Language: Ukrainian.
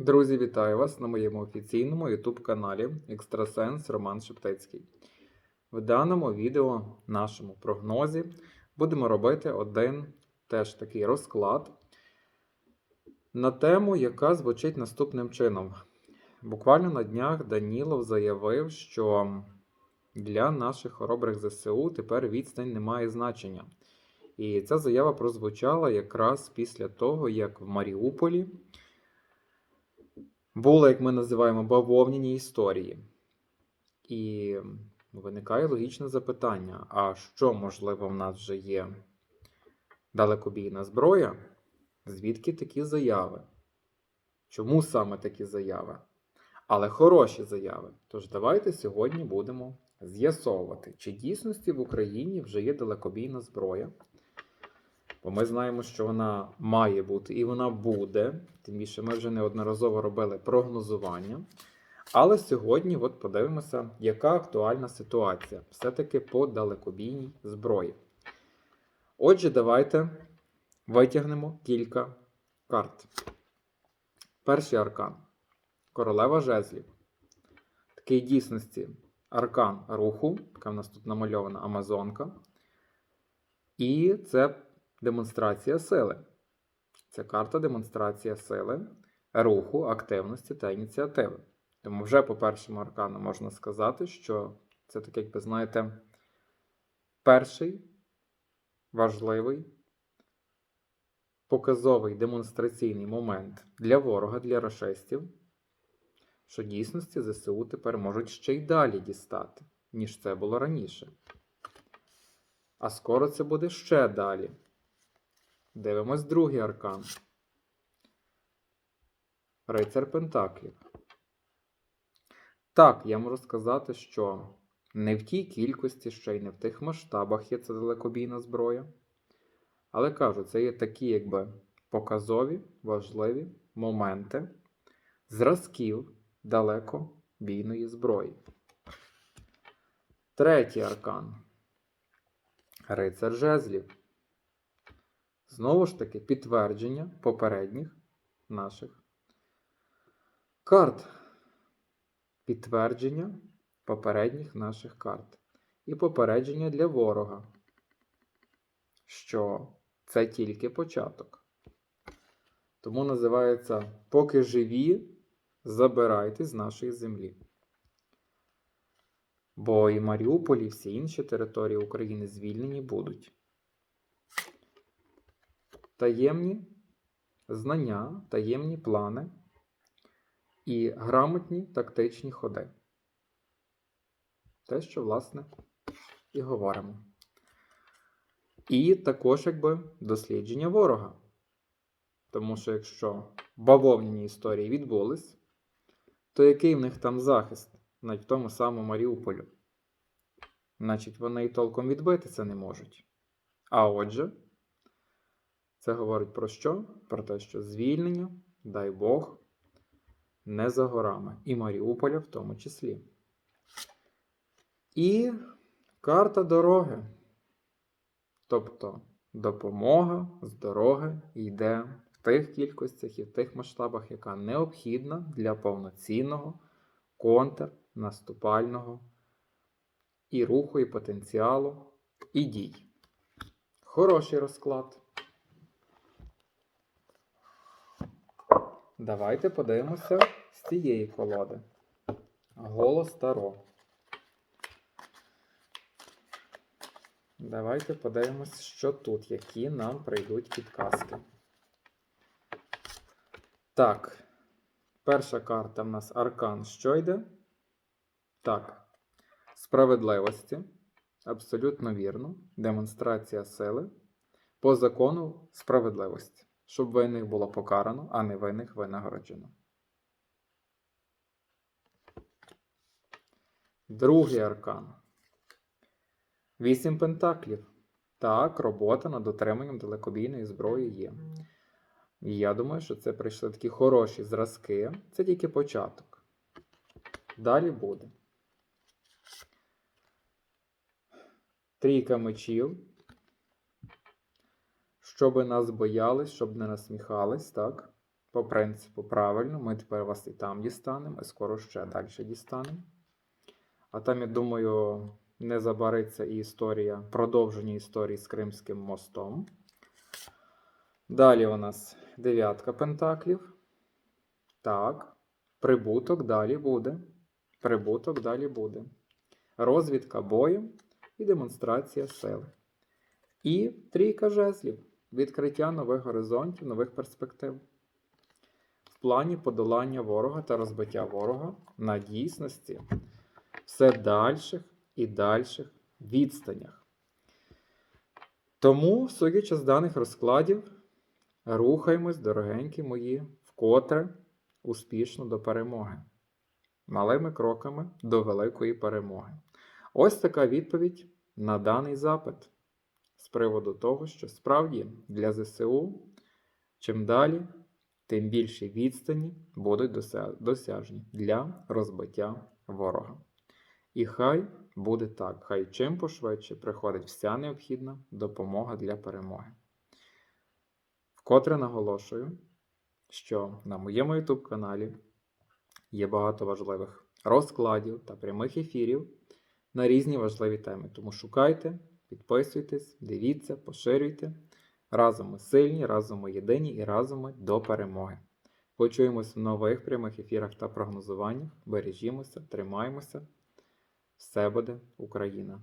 Друзі, вітаю вас на моєму офіційному YouTube каналі Екстрасенс Роман Шептицький. В даному відео, нашому прогнозі, будемо робити один теж такий розклад на тему, яка звучить наступним чином. Буквально на днях Данілов заявив, що для наших хоробрих ЗСУ тепер відстань не має значення. І ця заява прозвучала якраз після того, як в Маріуполі були, як ми називаємо, бавовняні історії. І виникає логічне запитання: а що, можливо, в нас вже є далекобійна зброя? Звідки такі заяви? Чому саме такі заяви? Але хороші заяви. Тож давайте сьогодні будемо з'ясовувати, чи дійсності в Україні вже є далекобійна зброя. Бо ми знаємо, що вона має бути і вона буде. Тим більше ми вже неодноразово робили прогнозування. Але сьогодні от подивимося, яка актуальна ситуація все-таки по далекобійній зброї. Отже, давайте витягнемо кілька карт. Перший аркан Королева жезлів. Такий дійсності аркан руху, яка в нас тут намальована Амазонка. І це демонстрація сили. Це карта демонстрація сили, руху, активності та ініціативи. Тому вже по першому аркану можна сказати, що це такий, як ви знаєте, перший важливий показовий демонстраційний момент для ворога, для рашистів, що дійсності ЗСУ тепер можуть ще й далі дістати, ніж це було раніше. А скоро це буде ще далі. Дивимось другий аркан. Рицар Пентаклів. Так, я можу сказати, що не в тій кількості, ще й не в тих масштабах є це далекобійна зброя. Але кажу, це є такі, якби показові, важливі моменти зразків далекобійної зброї. Третій аркан. Рицар жезлів. Знову ж таки, підтвердження попередніх наших карт. Підтвердження попередніх наших карт. І попередження для ворога, що це тільки початок. Тому називається Поки живі, забирайте з нашої землі. Бо і Маріуполь, і всі інші території України звільнені будуть таємні знання, таємні плани і грамотні тактичні ходи. Те, що, власне, і говоримо. І також, якби, дослідження ворога. Тому що якщо бавовняні історії відбулись, то який в них там захист навіть в тому самому Маріуполю? Значить, вони і толком відбитися не можуть. А отже. Це говорить про що? Про те, що звільнення, дай Бог, не за горами. І Маріуполя в тому числі. І карта дороги. Тобто допомога з дороги йде в тих кількостях і в тих масштабах, яка необхідна для повноцінного контрнаступального і руху, і потенціалу, і дій. Хороший розклад. Давайте подивимося з цієї колоди. Голос Таро. Давайте подивимося, що тут, які нам прийдуть підказки. Так, перша карта в нас аркан. Що йде? Так. Справедливості. Абсолютно вірно. Демонстрація сили. По закону справедливості щоб винних було покарано, а не винних винагороджено. Другий аркан. Вісім пентаклів. Так, робота над дотриманням далекобійної зброї є. Я думаю, що це прийшли такі хороші зразки. Це тільки початок. Далі буде. Трійка мечів щоб нас боялись, щоб не насміхались, так? По принципу, правильно, ми тепер вас і там дістанемо, і скоро ще далі дістанемо. А там, я думаю, не забариться і історія, продовження історії з Кримським мостом. Далі у нас дев'ятка пентаклів. Так, прибуток далі буде. Прибуток далі буде. Розвідка бою і демонстрація сили. І трійка жезлів. Відкриття нових горизонтів, нових перспектив. В плані подолання ворога та розбиття ворога на дійсності все дальших і дальших відстанях. Тому, судячи з даних розкладів, рухаємось, дорогенькі мої, вкотре успішно до перемоги. Малими кроками до великої перемоги. Ось така відповідь на даний запит з приводу того, що справді для ЗСУ чим далі, тим більші відстані будуть досяжні для розбиття ворога. І хай буде так, хай чим пошвидше приходить вся необхідна допомога для перемоги. Вкотре наголошую, що на моєму YouTube каналі є багато важливих розкладів та прямих ефірів на різні важливі теми. Тому шукайте, підписуйтесь, дивіться, поширюйте. Разом ми сильні, разом ми єдині і разом ми до перемоги. Почуємось в нових прямих ефірах та прогнозуваннях. Бережімося, тримаємося. Все буде Україна!